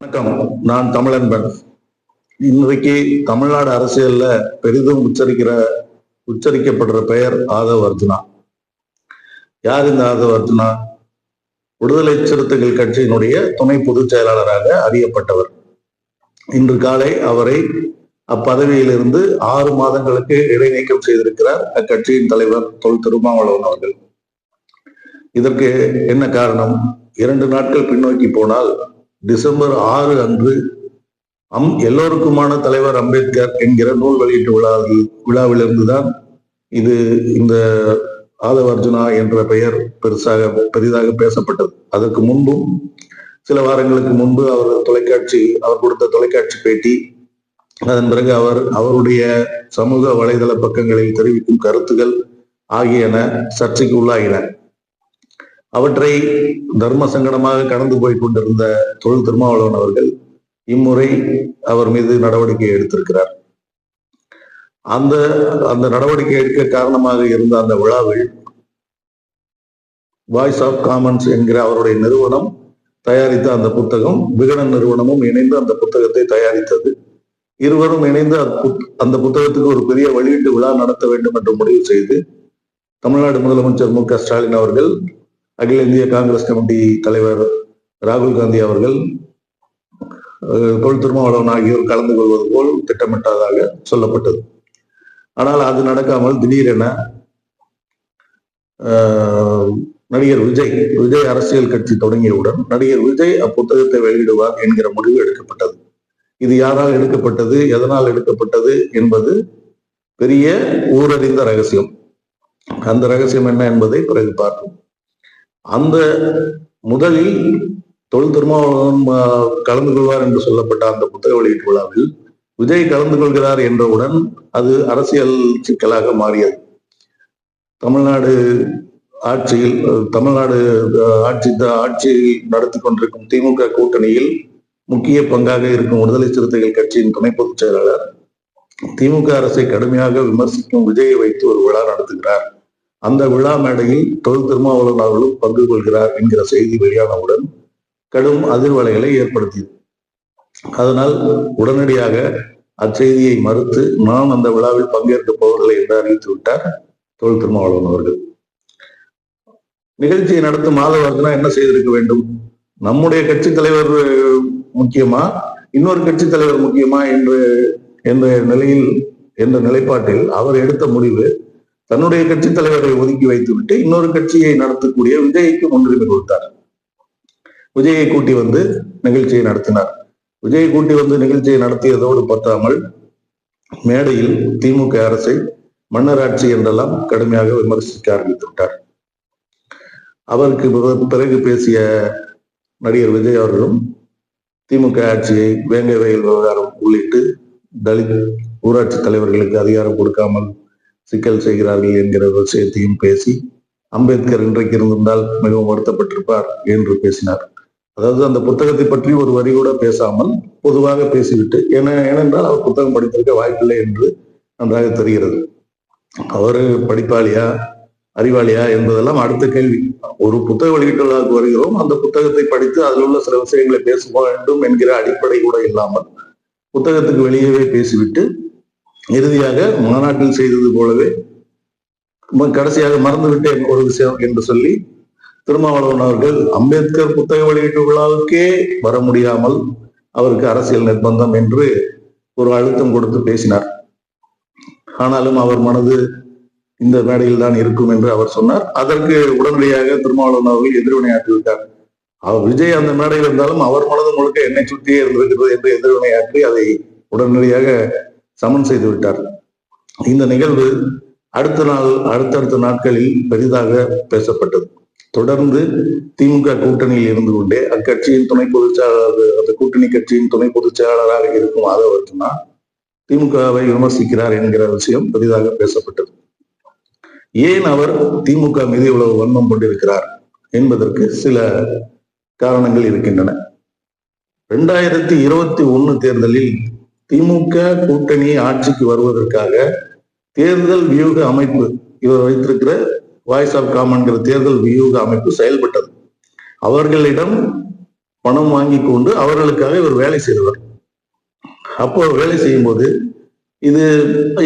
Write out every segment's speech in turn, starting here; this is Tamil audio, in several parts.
வணக்கம். நான் தமிழன்பன். இன்றைக்கு தமிழ்நாடு அரசியல்ல பெரிதும் உச்சரிக்கிற உச்சரிக்கப்படுற பெயர் ஆதவ் அர்ஜுனா. யார் இந்த ஆதவ் அர்ஜுனா? விடுதலை சிறுத்தைகள் கட்சியினுடைய துணை பொதுச் செயலாளராக அறியப்பட்டவர். இன்று காலை அவரை அப்பதவியிலிருந்து ஆறு மாதங்களுக்கு இடைநீக்கம் செய்திருக்கிறார் அக்கட்சியின் தலைவர் தொல் திருமாவளவன் அவர்கள். இதற்கு என்ன காரணம்? இரண்டு நாட்கள் பின்னோக்கி போனால் டிசம்பர் ஆறு அன்று அம் எல்லோருக்குமான தலைவர் அம்பேத்கர் என்கிற நூல் வெளியீட்டு விழாவில் விழாவிலிருந்துதான் இது இந்த ஆதவர்ஜுனா என்ற பெயர் பெருசாக பெரிதாக பேசப்பட்டது. அதற்கு முன்பும் சில வாரங்களுக்கு முன்பு அவர் தொலைக்காட்சி அவர் கொடுத்த தொலைக்காட்சி பேட்டி அதன் பிறகு அவர் அவருடைய சமூக வலைதள பக்கங்களில் தெரிவிக்கும் கருத்துகள் ஆகியன சர்ச்சைக்கு உள்ளாகின அவற்றை தர்ம சங்கடமாக கடந்து போய் கொண்டிருந்த தொழில் திருமாவளவன் அவர்கள் இம்முறை அவர் மீது நடவடிக்கை எடுத்திருக்கிறார். அந்த அந்த நடவடிக்கை எடுக்க காரணமாக இருந்த அந்த விழாவில் வாய்ஸ் ஆஃப் காமன்ஸ் என்கிற அவருடைய நிறுவனம் தயாரித்த அந்த புத்தகம் விகடன் நிறுவனமும் இணைந்து அந்த புத்தகத்தை தயாரித்தது. இருவரும் இணைந்து அந்த புத்தகத்துக்கு ஒரு பெரிய வெளியீட்டு விழா நடத்த வேண்டும் என்று முடிவு செய்து தமிழ்நாடு முதலமைச்சர் மு க ஸ்டாலின் அவர்கள் அகில இந்திய காங்கிரஸ் கமிட்டி தலைவர் ராகுல் காந்தி அவர்கள் தொல் திருமாவளவன் ஆகியோர் கலந்து கொள்வது போல் திட்டமிட்டதாக சொல்லப்பட்டது. ஆனால் அது நடக்காமல் திடீரென நடிகர் விஜய் விஜய் அரசியல் கட்சி தொடங்கியவுடன் நடிகர் விஜய் அப்புத்தகத்தை வெளியிடுவார் என்கிற முடிவு எடுக்கப்பட்டது. இது யாரால் எடுக்கப்பட்டது எதனால் எடுக்கப்பட்டது என்பது பெரிய ஊரறிந்த ரகசியம். அந்த ரகசியம் என்ன என்பதை பிறகு பார்ப்போம். அந்த முதலில் தொழில் திருமாவளவன் கலந்து கொள்வார் என்று சொல்லப்பட்ட அந்த புத்தக வெளியீட்டு விழாவில் விஜய் கலந்து கொள்கிறார் என்றவுடன் அது அரசியல் சிக்கலாக மாறியது. தமிழ்நாடு ஆட்சியில் தமிழ்நாடு ஆட்சி ஆட்சி நடத்தி கொண்டிருக்கும் திமுக கூட்டணியில் முக்கிய பங்காக இருக்கும் விடுதலை சிறுத்தைகள் கட்சியின் துணை பொதுச் செயலாளர் திமுக அரசை கடுமையாக விமர்சிக்கும் விஜயை வைத்து ஒரு விழா நடத்துகிறார். அந்த விழா மேடையில் தொழில் திருமாவளவன் அவர்களும் பங்கு கொள்கிறார் என்கிற செய்தி வெளியானவுடன் கடும் அதிர்வலைகளை ஏற்படுத்தியது. அதனால் உடனடியாக அச்செய்தியை மறுத்து நான் அந்த விழாவில் பங்கேற்கப் போவதில்லை என்று அறிவித்து விட்டார் தொழில் திருமாவளவன் அவர்கள். நிகழ்ச்சியை நடத்தும் மாதவர்தனா என்ன செய்திருக்க வேண்டும்? நம்முடைய கட்சி தலைவர் முக்கியமா? இன்னொரு கட்சி தலைவர் முக்கியமா? என்று என்ற நிலையில் என்ற நிலைப்பாட்டில் அவர் எடுத்த முடிவு தன்னுடைய கட்சி தலைவரை ஒதுக்கி வைத்துவிட்டு இன்னொரு கட்சியை நடத்தக்கூடிய விஜய்க்கு முன்னுரிமை கொடுத்தார். விஜயை கூட்டி வந்து நிகழ்ச்சியை நடத்தினார். விஜயை கூட்டி வந்து நிகழ்ச்சியை நடத்தியதோடு பத்தாமல் மேடையில் திமுக அரசை மன்னராட்சி என்றெல்லாம் கடுமையாக விமர்சிக்க ஆரம்பித்து விட்டார். அவருக்கு பிறகு பேசிய நடிகர் விஜய் அவர்களும் திமுக ஆட்சியை வேங்கை வயல் விவகாரம் உள்ளிட்டு தலித் ஊராட்சி தலைவர்களுக்கு அதிகாரம் கொடுக்காமல் சிக்கல் செய்கிறார்கள் என்கிற விஷயத்தையும் பேசி அம்பேத்கர் இன்றைக்கு இருந்திருந்தால் மிகவும் வருத்தப்பட்டிருப்பார் என்று பேசினார். அதாவது அந்த புத்தகத்தை பற்றி ஒரு வரி கூட பேசாமல் பொதுவாக பேசிவிட்டு ஏன ஏனென்றால் அவர் புத்தகம் படித்திருக்க வாய்ப்பில்லை என்று நன்றாக தெரிகிறது. அவர் படிப்பாளியா அறிவாளியா என்பதெல்லாம் அடுத்த கேள்வி. ஒரு புத்தக வெளியீட்டாளருக்கு வருகிறோம் அந்த புத்தகத்தை படித்து அதில் உள்ள சில விஷயங்களை பேச வேண்டும் என்கிற அடிப்படை கூட இல்லாமல் புத்தகத்துக்கு வெளியவே பேசிவிட்டு இறுதியாக மாநாட்டில் செய்தது போலவே கடைசியாக மறந்துவிட்டேன் ஒரு விஷயம் என்று சொல்லி திருமாவளவன் அவர்கள் அம்பேத்கர் புத்தக வெளியீட்டு விழாவுக்கே வர முடியாமல் அவருக்கு அரசியல் நிர்பந்தம் என்று ஒரு அழுத்தம் கொடுத்து பேசினார். ஆனாலும் அவர் மனது இந்த மேடையில் தான் இருக்கும் என்று அவர் சொன்னார். அதற்கு உடனடியாக திருமாவளவன் அவர்கள் எதிர்வினையாற்றிவிட்டார் அவர் விஜய் அந்த மேடையில் இருந்தாலும் அவர் மனது முழுக்க என்னை சுற்றியே இருந்திருக்கிறது என்று எதிர்வினையாற்றி அதை உடனடியாக சமன் செய்து விட்டார். இந்த நிகழ்வு அடுத்த நாள் அடுத்தடுத்த நாட்களில் பெரிதாக பேசப்பட்டது. தொடர்ந்து திமுக கூட்டணியில் இருந்து கொண்டே அக்கட்சியின் துணை பொதுச்செயலாளர் அந்த கூட்டணி கட்சியின் துணை பொதுச்செயலாளராக இருக்கும் ஆதவர்த்தனா திமுகவை விமர்சிக்கிறார் என்கிற விஷயம் பெரிதாக பேசப்பட்டது. ஏன் அவர் திமுக மீது இவ்வளவு வன்மம் கொண்டிருக்கிறார் என்பதற்கு சில காரணங்கள் இருக்கின்றன. இரண்டாயிரத்தி இருபத்தி ஒன்னு தேர்தலில் திமுக கூட்டணி ஆட்சிக்கு வருவதற்காக தேர்தல் வியூக அமைப்பு இவர் வைத்திருக்கிற வாய்ஸ் ஆஃப் காமன்கிற தேர்தல் வியூக அமைப்பு செயல்பட்டது. அவர்களிடம் பணம் வாங்கி கொண்டு அவர்களுக்காக இவர் வேலை செய்தவர். அப்போ வேலை செய்யும்போது இது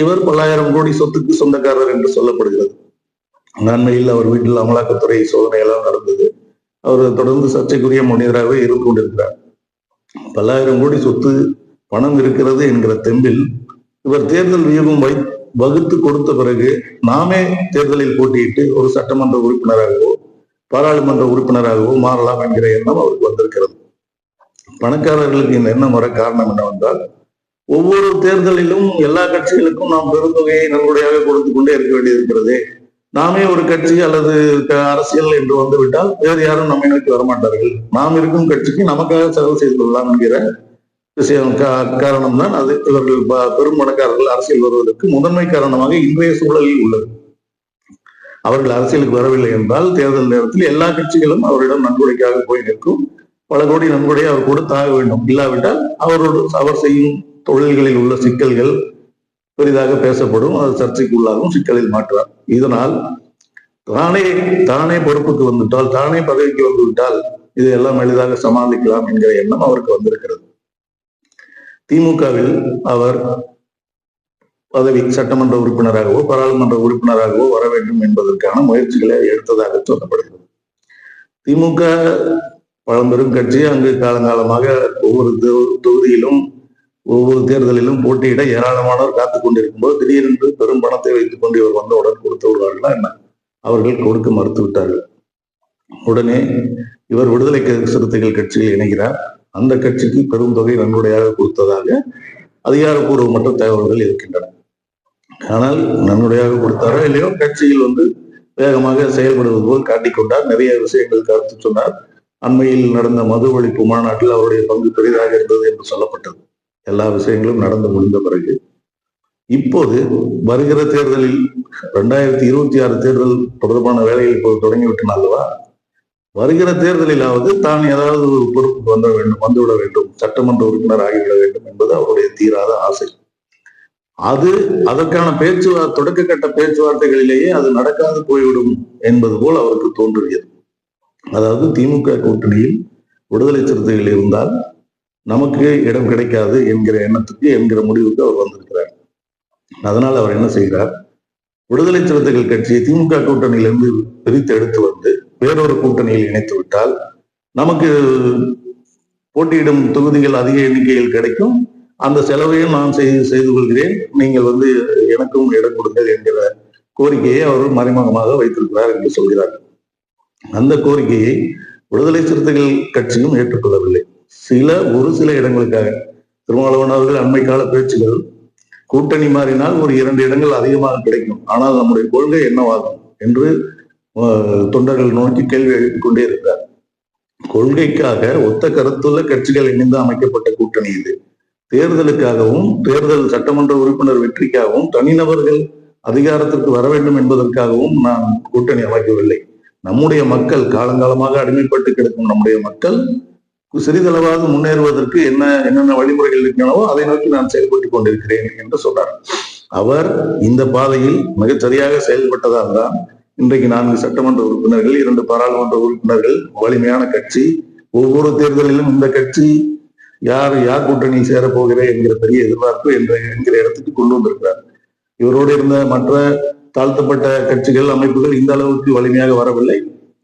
இவர் பல்லாயிரம் கோடி சொத்துக்கு சொந்தக்காரர் என்று சொல்லப்படுகிறது. நன்மையில் அவர் வீட்டில் அமலாக்கத்துறை சோதனை எல்லாம் நடந்தது. அவர் தொடர்ந்து சர்ச்சைக்குரிய மனிதராகவே இருந்து கொண்டிருக்கிறார். பல்லாயிரம் கோடி சொத்து பணம் இருக்கிறது என்கிற தெம்பில் இவர் தேர்தல் வியூகம் வை வகுத்து கொடுத்த பிறகு நாமே தேர்தலில் போட்டியிட்டு ஒரு சட்டமன்ற உறுப்பினராகவோ பாராளுமன்ற உறுப்பினராகவோ மாறலாம் என்கிற எண்ணம் அவருக்கு வந்திருக்கிறது. பணக்காரர்களுக்கு இந்த எண்ணம் வர காரணம் என்னவென்றால் ஒவ்வொரு தேர்தலிலும் எல்லா கட்சிகளுக்கும் நாம் பெருந்தொகையை நன்கொடையாக கொடுத்து கொண்டே இருக்க வேண்டியிருக்கிறது நாமே ஒரு கட்சி அல்லது அரசியல் என்று வந்துவிட்டால் வேறு யாரும் நம்மை நோக்கி வரமாட்டார்கள். நாம் இருக்கும் கட்சிக்கு நமக்காக செலவு செய்து கொள்ளலாம் என்கிற விஷயம் கா- காரணம் தான் அது இவர்கள் பெரும்பணக்காரர்கள் அரசியல் வருவதற்கு முதன்மை காரணமாக இன்றைய சூழலில் உள்ளது. அவர்கள் அரசியலுக்கு வரவில்லை என்றால் தேர்தல் நேரத்தில் எல்லா கட்சிகளும் அவரிடம் நன்கொடைக்காக போய் நிற்கும். பல கோடி நன்கொடையை அவர் கொடுத்தாக வேண்டும். இல்லாவிட்டால் அவரோடு அவர் செய்யும் தொழில்களில் உள்ள சிக்கல்கள் பெரிதாக பேசப்படும். அது சர்ச்சைக்கு உள்ளாகவும் சிக்கலில் மாற்றுவார் இதனால் தானே தானே பொறுப்புக்கு வந்துவிட்டால் தானே பதவிக்கு வந்துவிட்டால் இது இதையெல்லாம் எளிதாக சமாளிக்கலாம் என்கிற எண்ணம் அவருக்கு வந்திருக்கிறது. திமுகவில் அவர் பதவி சட்டமன்ற உறுப்பினராகவோ பாராளுமன்ற உறுப்பினராகவோ வர வேண்டும் என்பதற்கான முயற்சிகளை எடுத்ததாக சொல்லப்படுகிறது. திமுக பழம்பெரும் கட்சி அங்கு காலங்காலமாக ஒவ்வொரு தொகுதியிலும் ஒவ்வொரு தேர்தலிலும் போட்டியிட ஏராளமானோர் காத்துக் கொண்டிருக்கும் போது திடீரென்று பெரும் பணத்தை வைத்துக் கொண்டு இவர் வந்தவுடன் கொடுத்து விடுவார்களா என்ன? அவர்கள் கொடுக்க மறுத்து விட்டார்கள். உடனே இவர் விடுதலை சிறுத்தைகள் கட்சியில் இணைகிறார். அந்த கட்சிக்கு பெரும் தொகை நன்கொடையாக கொடுத்ததாக அதிகாரப்பூர்வமற்ற தகவல்கள் இருக்கின்றன. ஆனால் நன்கொடையாக கொடுத்தாரோ இல்லையோ? கட்சியில் வந்து வேகமாக செயல்படுவது போல் காட்டிக்கொண்டார். நிறைய விஷயங்கள் கருத்து சொன்னார். அண்மையில் நடந்த மது ஒழிப்பு மாநாட்டில் அவருடைய பங்கு பெரிதாக இருந்தது என்று சொல்லப்பட்டது. எல்லா விஷயங்களும் நடந்து முடிந்த பிறகு. இப்போது வருகிற தேர்தலில் ரெண்டாயிரத்தி இருபத்தி ஆறு தேர்தல் தொடர்பான வேலைகள் இப்போது தொடங்கிவிட்டன அல்லவா? வருகிற தேர்தலிலாவது தான் ஏதாவது ஒரு பொறுப்புக்கு வந்த வேண்டும் வந்துவிட வேண்டும் சட்டமன்ற உறுப்பினர் ஆகிவிட வேண்டும் என்பது அவருடைய தீராத ஆசை. அது அதற்கான பேச்சுவார்த்தை தொடக்க கட்ட பேச்சுவார்த்தைகளிலேயே அது நடக்காது போய்விடும் என்பது போல் அவருக்கு தோன்றுகிறது அதாவது திமுக கூட்டணியில் விடுதலை சிறுத்தைகள் இருந்தால் நமக்கு இடம் கிடைக்காது என்கிற எண்ணத்துக்கு என்கிற முடிவுக்கு அவர் வந்திருக்கிறார். அதனால் அவர் என்ன செய்கிறார்? விடுதலை சிறுத்தைகள் கட்சியை திமுக கூட்டணியிலிருந்து பிரித்து எடுத்து வந்து வேறொரு கூட்டணியில் இணைத்து விட்டால் நமக்கு போட்டியிடும் தொகுதிகள் அதிக எண்ணிக்கையில் கிடைக்கும். அந்த செலவையும் நான் செய்து செய்து கொள்கிறேன். நீங்கள் வந்து எனக்கும் இடம் கொடுங்கள் என்கிற கோரிக்கையை அவர் மறைமுகமாக வைத்திருக்கிறார் என்று சொல்கிறார் அந்த கோரிக்கையை விடுதலை சிறுத்தைகள் கட்சியும் ஏற்றுக்கொள்ளவில்லை. சில ஒரு சில இடங்களுக்காக. திருமாவளவன் அவர்கள் அண்மை கால பேச்சுகள் கூட்டணி மாறினால் ஒரு இரண்டு இடங்கள் அதிகமாக கிடைக்கும். ஆனால் நம்முடைய கொள்கை என்னவாகும் என்று தொண்டர்கள் நோக்கி கேள்வி எழுப்பிக் கொண்டே இருந்தார். கொள்கைக்காக ஒத்த கருத்துள்ள கட்சிகள் இணைந்து அமைக்கப்பட்ட கூட்டணி இது. தேர்தலுக்காகவும் தேர்தல் சட்டமன்ற உறுப்பினர் வெற்றிக்காகவும் தனிநபர்கள் அதிகாரத்திற்கு வர வேண்டும் என்பதற்காகவும் நான் கூட்டணி அமைக்கவில்லை. நம்முடைய மக்கள் காலங்காலமாக அடிமைப்பட்டு கிடக்கும் நம்முடைய மக்கள் சிறிதளவாக முன்னேறுவதற்கு என்ன என்னென்ன வழிமுறைகள் இருக்கிறனவோ அதை நோக்கி நான் செயல்பட்டுக் கொண்டிருக்கிறேன் என்று சொன்னார். அவர் இந்த பாதையில் மிகச்சரியாக செயல்பட்டதால் தான் இன்றைக்கு நான்கு சட்டமன்ற உறுப்பினர்கள் இரண்டு பாராளுமன்ற உறுப்பினர்கள் வலிமையான கட்சி. ஒவ்வொரு தேர்தலிலும் இந்த கட்சி யார் யார் கூட்டணியில் சேரப் போகிறேன் என்கிற பெரிய எதிர்பார்ப்பு என்ற என்கிற இடத்துக்கு கொண்டு வந்திருக்கிறார். இவரோடு இருந்த மற்ற தாழ்த்தப்பட்ட கட்சிகள் அமைப்புகள் இந்த அளவுக்கு வலிமையாக வரவில்லை.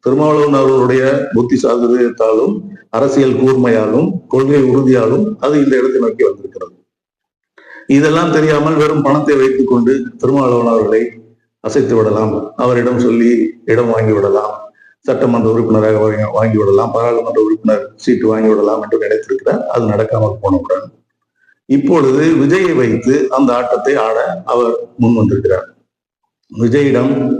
திருமாவளவன் அவர்களுடைய புத்தி சாதுரியத்தாலும் அரசியல் கூர்மையாலும் கொள்கை உறுதியாலும் அது இந்த இடத்தை நோக்கி வந்திருக்கிறது. இதெல்லாம் தெரியாமல் வெறும் பணத்தை வைத்துக் கொண்டு திருமாவளவன் அவர்களை அசைத்து விடலாம். அவரிடம் சொல்லி இடம் வாங்கி விடலாம். சட்டமன்ற உறுப்பினராக வாங்கி- வாங்கி விடலாம். பாராளுமன்ற உறுப்பினர் சீட்டு வாங்கி விடலாம் என்று நினைத்திருக்கிறார். அது நடக்காமல் போனவுடன். இப்பொழுது விஜயை வைத்து அந்த ஆட்டத்தை ஆட அவர் முன் வந்திருக்கிறார். விஜயிடம்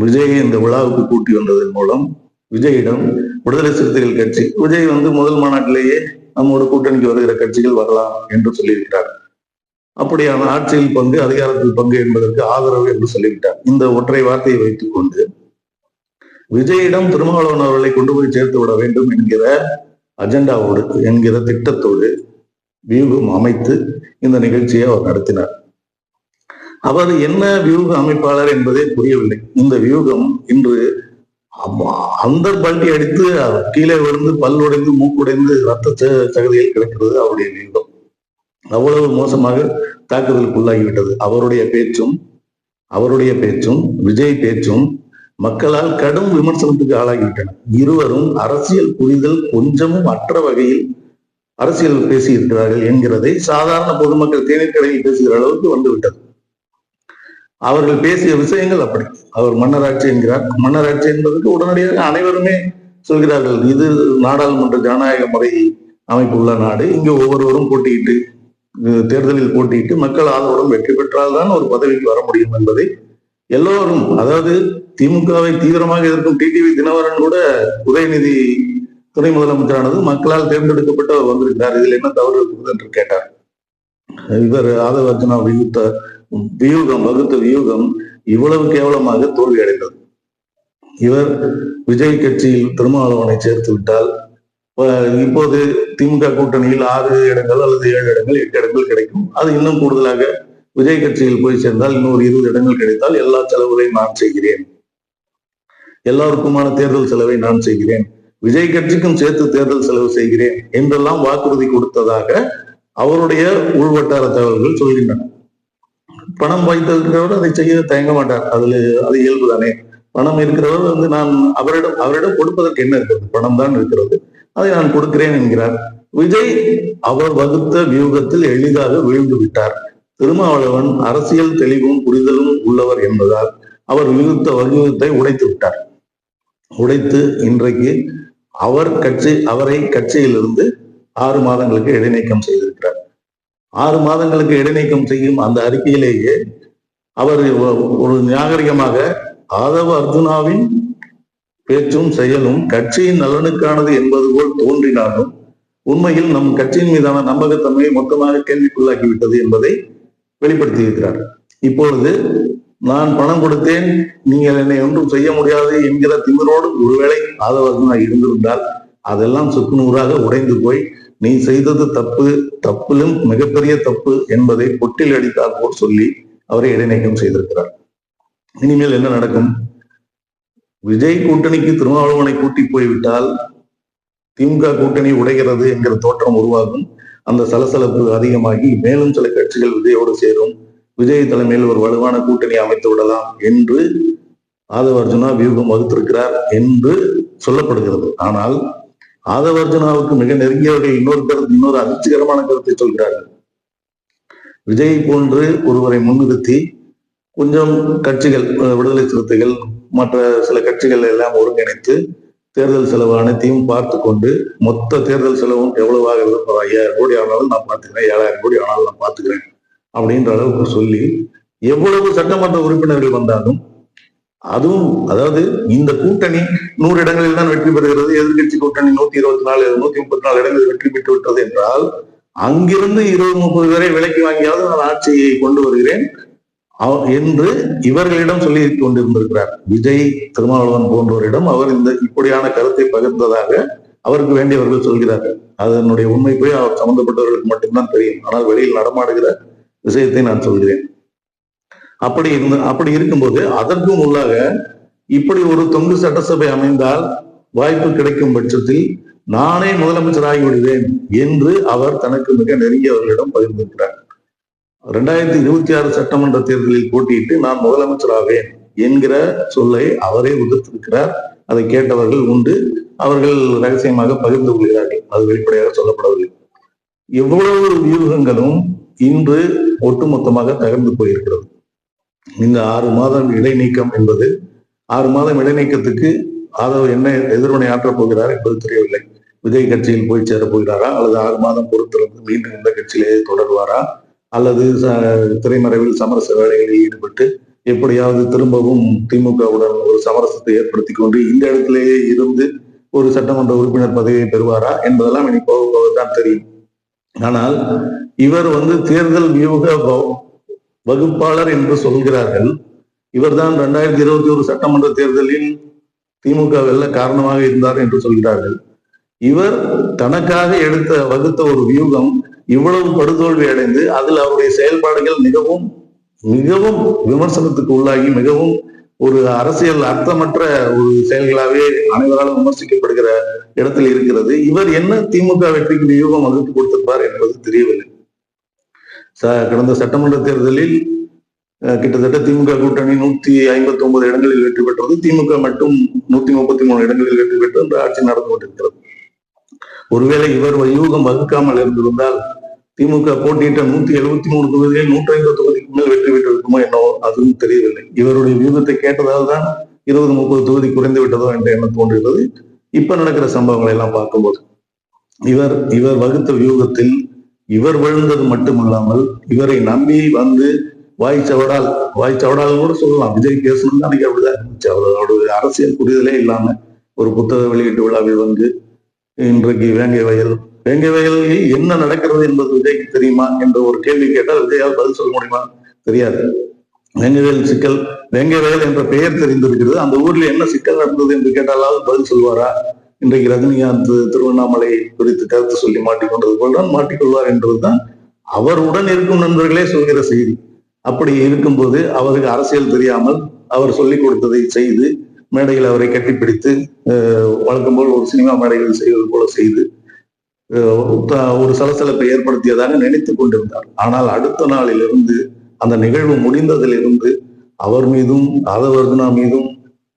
விஜயை இந்த விழாவுக்கு கூட்டி வந்ததன் மூலம் விஜயிடம் விடுதலை சிறுத்தைகள் கட்சி விஜய் வந்து முதல் மாநாட்டிலேயே நம்மோட கூட்டணிக்கு வருகிற கட்சிகள் வரலாம் என்று சொல்லியிருக்கிறார். அப்படியான ஆட்சியில் பங்கு அதிகாரத்தில் பங்கு என்பதற்கு ஆதரவு என்று சொல்லிவிட்டார். இந்த ஒற்றை வார்த்தையை வைத்துக் கொண்டு விஜயிடம் திருமாவளவன் அவர்களை கொண்டு போய் சேர்த்து விட வேண்டும் என்கிற அஜெண்டாவோடு என்கிற திட்டத்தோடு வியூகம் அமைத்து இந்த நிகழ்ச்சியை அவர் நடத்தினார். அவர் என்ன வியூக அமைப்பாளர் என்பதே புரியவில்லை. இந்த வியூகம் இன்று அந்த பல்டி அடித்து கீழே விழுந்து பல் உடைந்து மூக்குடைந்து ரத்த ச- சகதியில் கிடக்கிறது அவருடைய வியூகம். அவ்வளவு மோசமாக தாக்குதலுக்குள்ளாகிவிட்டது. அவருடைய பேச்சும் அவருடைய பேச்சும் விஜய் பேச்சும் மக்களால் கடும் விமர்சனத்துக்கு ஆளாகிவிட்டன. இருவரும் அரசியல் புரிதல் கொஞ்சமும் அற்ற வகையில் அரசியல் பேசியிருக்கிறார்கள் என்கிறதை சாதாரண பொதுமக்கள் தேநீர் கடையில் பேசுகிற அளவுக்கு வந்துவிட்டது. அவர்கள் பேசிய விஷயங்கள் அப்படி. அவர் மன்னராட்சி என்கிறார். மன்னராட்சி என்பதற்கு உடனடியாக அனைவருமே சொல்கிறார்கள் இது நாடாளுமன்ற ஜனநாயக முறை அமைப்புள்ள நாடு. இங்கு ஒவ்வொருவரும் போட்டியிட்டு தேர்தலில் போட்டியிட்டு மக்கள் ஆதரவுடன் வெற்றி பெற்றால்தான் ஒரு பதவிக்கு வர முடியும் என்பதை எல்லோரும் அதாவது திமுகவை தீவிரமாக எதிர்க்கும் டிடிவி தினவரன் கூட உதயநிதி துணை முதலமைச்சரானது மக்களால் தேர்ந்தெடுக்கப்பட்டவர் வந்திருக்கிறார் இதில் என்ன தவறு இருக்குது என்று கேட்டார். இவர் ஆதவ அர்ஜுனா வியூகம் வகுத்த வியூகம் இவ்வளவு கேவலமாக தோல்வி அடைந்தது இவர் விஜய் கட்சியில் திருமாவளவனை சேர்த்து விட்டால் இப்போது திமுக கூட்டணியில் ஆறு இடங்கள் அல்லது ஏழு இடங்கள் எட்டு இடங்கள் கிடைக்கும். அது இன்னும் கூடுதலாக விஜய் கட்சியில் போய் சேர்ந்தால் இன்னொரு இருபது இடங்கள் கிடைத்தால் எல்லா செலவுகளையும் நான் செய்கிறேன். எல்லாருக்குமான தேர்தல் செலவை நான் செய்கிறேன். விஜய் கட்சிக்கும் சேர்த்து தேர்தல் செலவு செய்கிறேன் என்றெல்லாம் வாக்குறுதி கொடுத்ததாக அவருடைய உள்வட்டார தகவல்கள் சொல்கின்றன. பணம் வைத்திருக்கிறவர் அதை செய்ய தயங்க மாட்டார். அதுல அது இயல்புதானே. பணம் இருக்கிறவர் வந்து நான் அவரிடம் அவரிடம் கொடுப்பதற்கு என்ன இருக்கிறது? பணம் தான் இருக்கிறது. அதை நான் கொடுக்கிறேன் என்கிறார். விஜய் அவர் வகுத்த வியூகத்தில் எளிதாக வீழ்ந்து விட்டார். திருமாவளவன் அரசியல் தெளிவும் புரிதலும் உள்ளவர் என்பதால் அவர் விகுத்த வகுத்தை உடைத்து விட்டார். உடைத்து இன்றைக்கு அவர் கட்சி அவரை கட்சியிலிருந்து ஆறு மாதங்களுக்கு இடைநீக்கம் செய்திருக்கிறார். ஆறு மாதங்களுக்கு இடைநீக்கம் செய்யும் அந்த அறிக்கையிலேயே அவர் ஒ- ஒரு நாகரிகமாக ஆதவ அர்ஜுனாவின் பேச்சும் செயலும் கட்சியின் நலனுக்கானது என்பது போல் தோன்றினாலும் உண்மையில் நம் கட்சியின் மீதான நம்பகத்தன்மையை மொத்தமாக கேள்விக்குள்ளாக்கிவிட்டது என்பதை வெளிப்படுத்தியிருக்கிறார். இப்பொழுது நான் பணம் கொடுத்தேன் நீங்கள் என்னை ஒன்றும் செய்ய முடியாது என்கிற திமிரோடு ஒருவேளை ஆதரவாக இருந்திருந்தால் அதெல்லாம் சுக்குநூறாக உடைந்து போய் நீ செய்தது தப்பு தப்பிலும் மிகப்பெரிய தப்பு என்பதை பொட்டில் அடித்தார் போல் சொல்லி அவரை இடைநீக்கம் செய்திருக்கிறார். இனிமேல் என்ன நடக்கும்? விஜய் கூட்டணிக்கு திருமாவளவனை கூட்டி போய்விட்டால் திமுக கூட்டணி உடைகிறது என்கிற தோற்றம் உருவாகும். அந்த சலசலப்பு அதிகமாகி மேலும் சில கட்சிகள் விஜயோடு சேரும். விஜய் தலைமையில் ஒரு வலுவான கூட்டணி அமைத்து விடலாம் என்று ஆதவ அர்ஜுனா வியூகம் வகுத்திருக்கிறார் என்று சொல்லப்படுகிறது. ஆனால் ஆதவ அர்ஜுனாவுக்கு மிக நெருங்கியவர்கள் இன்னொரு கருத்து இன்னொரு அதிர்ச்சிகரமான கருத்தை சொல்கிறார்கள். விஜய் போன்று ஒருவரை முன்னிறுத்தி கொஞ்சம் கட்சிகள் விடுதலை சிறுத்தைகள் மற்ற சில கட்சிகள் எல்லாம் ஒருங்கிணைத்து தேர்தல் செலவு அனைத்தையும் பார்த்து கொண்டு மொத்த தேர்தல் செலவும் எவ்வளவாக ஆகிறது ஐயாயிரம் கோடி ஆனாலும் நான் பார்த்துக்கிறேன் ஏழாயிரம் கோடி ஆனாலும் நான் பார்த்துக்கிறேன் அப்படின்ற அளவுக்கு சொல்லி எவ்வளவு சட்டமன்ற உறுப்பினர்கள் வந்தாலும் அதுவும் அதாவது இந்த கூட்டணி நூறு இடங்களில் தான் வெற்றி பெறுகிறது எதிர்க்கட்சி கூட்டணி நூத்தி இருபத்தி நாலு நூத்தி முப்பத்தி நாலு இடங்களில் வெற்றி பெற்று விட்டது என்றால் அங்கிருந்து இருபது முப்பது பேரை விலைக்கு வாங்கியாவது நான் ஆட்சியை கொண்டு வருகிறேன். என்று இவர்களிடம் சொல்லி கொண்டிருந்திருக்கிறார். விஜய் திருமாவளவன் போன்றோரிடம் அவர் இந்த இப்படியான கருத்தை பகிர்ந்ததாக அவருக்கு வேண்டியவர்கள் சொல்கிறார்கள். அதனுடைய உண்மை போய் அவர் சம்பந்தப்பட்டவர்களுக்கு மட்டும்தான் தெரியும். ஆனால் வெளியில் நடமாடுகிற விஷயத்தை நான் சொல்கிறேன். அப்படி இருந்து அப்படி இருக்கும்போது அதற்கும் உள்ளாக இப்படி ஒரு தொங்கு சட்டசபை அமைந்தால் வாய்ப்பு கிடைக்கும் பட்சத்தில் நானே முதலமைச்சராகி விடுவேன் என்று அவர் தனக்கு மிக நெருங்கியவர்களிடம் பகிர்ந்திருக்கிறார். ரெண்டாயிரத்தி இருபத்தி ஆறு சட்டமன்ற தேர்தலில் போட்டியிட்டு நான் முதலமைச்சராவேன் என்கிற சொல்லை அவரே உதிர்த்திருக்கிறார். அதை கேட்டவர்கள் உண்டு. அவர்கள் ரகசியமாக பகிர்ந்து கொள்கிறார்கள். அது வெளிப்படையாக சொல்லப்படவில்லை. எவ்வளவு வியூகங்களும் இன்று ஒட்டுமொத்தமாக தகர்ந்து போயிருக்கிறது. இந்த ஆறு மாதம் இடைநீக்கம் என்பது ஆறு மாதம் இடைநீக்கத்துக்கு ஆதரவு என்ன எதிர்வினை ஆற்றப் போகிறார் என்பது தெரியவில்லை. விஜய் கட்சியில் போய் சேரப் போகிறாரா? அல்லது ஆறு மாதம் பொறுத்திருந்து மீண்டும் இந்த கட்சியிலேயே தொடர்வாரா? அல்லது ச- திரைமறைவில் சமரச வேலைகளில் ஈடுபட்டு எப்படியாவது திரும்பவும் திமுகவுடன் ஒரு சமரசத்தை ஏற்படுத்தி கொண்டு இந்த இடத்திலேயே இருந்து ஒரு சட்டமன்ற உறுப்பினர் பதவியை பெறுவாரா என்பதெல்லாம் இனி போக தான் தெரியும். ஆனால் இவர் வந்து தேர்தல் வியூக வகுப்பாளர் என்று சொல்கிறார்கள். இவர்தான் ரெண்டாயிரத்தி இருபத்தி ஒரு சட்டமன்ற தேர்தலில் திமுக வெல்ல காரணமாக இருந்தார் என்று சொல்கிறார்கள். இவர் தனக்காக எடுத்த வகுத்த ஒரு வியூகம் இவ்வளவு படுதோல்வி அடைந்து அதில் அவருடைய செயல்பாடுகள் மிகவும் மிகவும் விமர்சனத்துக்கு உள்ளாகி மிகவும் ஒரு அரசியல் அர்த்தமற்ற ஒரு செயல்களாவே அனைவராலும் விமர்சிக்கப்படுகிற இடத்தில் இருக்கிறது. இவர் என்ன திமுக வெற்றிக்கு வியூகம் வகுத்து கொடுத்திருப்பார் என்பது தெரியவில்லை. கடந்த சட்டமன்ற தேர்தலில் அஹ், கிட்டத்தட்ட திமுக கூட்டணி நூத்தி ஐம்பத்தி ஒன்பது இடங்களில் வெற்றி பெற்றது. திமுக மட்டும் நூத்தி முப்பத்தி மூணு இடங்களில் வெற்றி பெற்று என்று ஆட்சி நடந்து கொண்டிருக்கிறது. ஒருவேளை இவர் யூகம் வகுக்காமல் இருந்திருந்தால் திமுக போட்டியிட்ட நூத்தி எழுபத்தி மூணு தொகுதியில் நூற்றி ஐம்பது தொகுதிக்கு மேல் வெற்றி பெற்றிருக்குமோ என்னவோ அதுவும் தெரியவில்லை. இவருடைய வியூகத்தை கேட்டதால் தான் இருபது முப்பது தொகுதி குறைந்து விட்டதோ என்ற எண்ணம் தோன்றுகிறது. இப்ப நடக்கிற சம்பவங்களை எல்லாம் பார்க்கும்போது இவர் இவர் வகுத்த வியூகத்தில் இவர் விழுந்தது மட்டுமல்லாமல் இவரை நம்பி வந்து வாய் சவடால் வாய் சவடால் கூட சொல்லலாம். விஜய் பேசணும் அன்னைக்கு அப்படிதான் இருந்துச்சு. அவரோட அரசியல் புரிதலே இல்லாம ஒரு புத்தக வெளியீட்டு விழாவில் வந்து இன்றைக்கு வேங்கை வயல். வேங்கை வயலில் என்ன நடக்கிறது என்பது விஜய்க்கு தெரியுமா என்ற ஒரு கேள்வி கேட்டால் விஜயால் பதில் சொல்ல முடியுமா? தெரியாது. வேங்கை வயல் சிக்கல் வேங்கை வயல் என்ற பெயர் தெரிந்திருக்கிறது. அந்த ஊர்ல என்ன சிக்கல் நடந்தது என்று கேட்டாலாவது பதில் சொல்வாரா? இன்றைக்கு ரஜினிகாந்த் திருவண்ணாமலை குறித்து கருத்து சொல்லி மாட்டிக்கொண்டது போல்தான் மாட்டிக்கொள்வார் என்பதுதான் அவர் உடன் இருக்கும் நண்பர்களே சொல்கிற செய்தி. அப்படி இருக்கும்போது அவருக்கு அரசியல் தெரியாமல் அவர் சொல்லிக் கொடுத்ததை செய்து மேடையில் அவரை கட்டிப்பிடித்து அஹ், வழக்கம் போல் ஒரு சினிமா மேடைகள் செய்வது போல செய்து ஒரு சலசலப்பை ஏற்படுத்தியதாக நினைத்துக் கொண்டிருந்தார். ஆனால் அடுத்த நாளிலிருந்து அந்த நிகழ்வு முடிந்ததிலிருந்து அவர் மீதும் ஆதவர்தனா மீதும்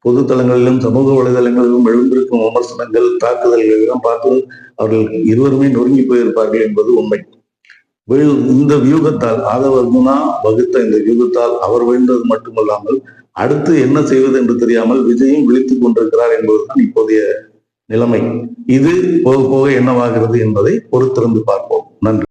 பொது தளங்களிலும் சமூக வலைதளங்களிலும் எழுந்திருக்கும் விமர்சனங்கள் தாக்குதல்கள் எல்லாம் பார்த்து அவர்கள் இருவருமே நொறுங்கி போயிருப்பார்கள் என்பது உண்மை. இந்த வியூகத்தால் ஆதவர்தனா வகுத்த இந்த வியூகத்தால் அவர் வீழ்ந்தது மட்டுமல்லாமல் அடுத்து என்ன செய்வது என்று தெரியாமல் விஜயும் விழித்துக் கொண்டிருக்கிறார் என்பதுதான் இப்போதைய நிலைமை. இது போக போக என்னவாகிறது என்பதை பொறுத்திருந்து பார்ப்போம். நன்றி.